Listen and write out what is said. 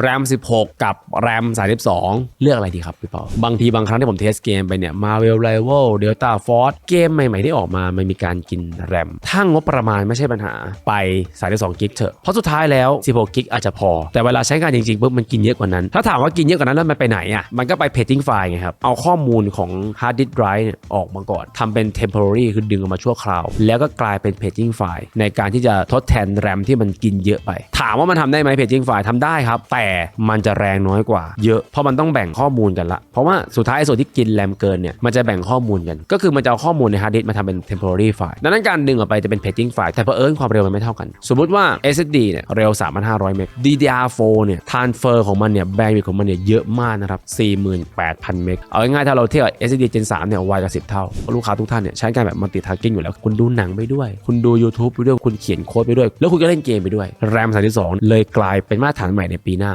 แรม 16 กับแรม 32 เลือกอะไรดีครับพี่เปาบางทีบางครั้งที่ผมเทสเกมไปเนี่ย Marvel Rival Delta Force เกมใหม่ๆที่ออกมา มันมีการกินแรม ถ้างบประมาณไม่ใช่ปัญหาไป 32 กิกเถอะ เพราะสุดท้ายแล้ว 16 กิกอาจจะพอ แต่เวลาใช้งานจริงๆปุ๊บมันกินเยอะกว่านั้น ถ้าถามว่ากินเยอะกว่านั้นแล้วมันไปไหนอะมันก็ไป paging file ไงครับ เอาข้อมูลของ hard disk drive เนี่ยออกมาก่อนทำเป็น temporary คือดึงออกมาชั่วคราว แล้วก็กลายเป็น paging file ในการที่จะทดแทนแรมที่มันกินเยอะไป ถามว่ามันทำได้ไหม paging file ทำได้ครับแต่แต่มันจะแรงน้อยกว่า เยอะ เพราะมันต้องแบ่งข้อมูลกันละ เพราะว่าสุดท้ายส่วนที่กินแรมเกินเนี่ยมันจะแบ่งข้อมูลกัน ก็คือมันจะเอาข้อมูลใน hard disk มาทำเป็น temporary file ดังนั้นการดึงออกไปจะเป็น paging file แต่เพอเอิญความเร็วมันไม่เท่ากัน สมมติว่า SSD เนี่ยเร็ว 3,500 เมก DDR4 เนี่ย transfer ของมันเนี่ย bandwidth ของมันเนี่ยเยอะมากนะครับ 48,000 เมก เอาง่ายๆถ้าเราเทียบ SSD Gen 3เนี่ยไวกว่า10 เท่า ลูกค้าทุกท่านเนี่ยใช้การแบบ multitasking อยู่แล้ว คุณดูหนังไปด้วย คุณดู YouTube ไปด้วย คุณเขียนโค้ดไปด้วย แล้วคุณก็เล่นเกมไปด้วย RAM 32 เลยกลายเป็นมาตรฐานใหม่ในปีหน้า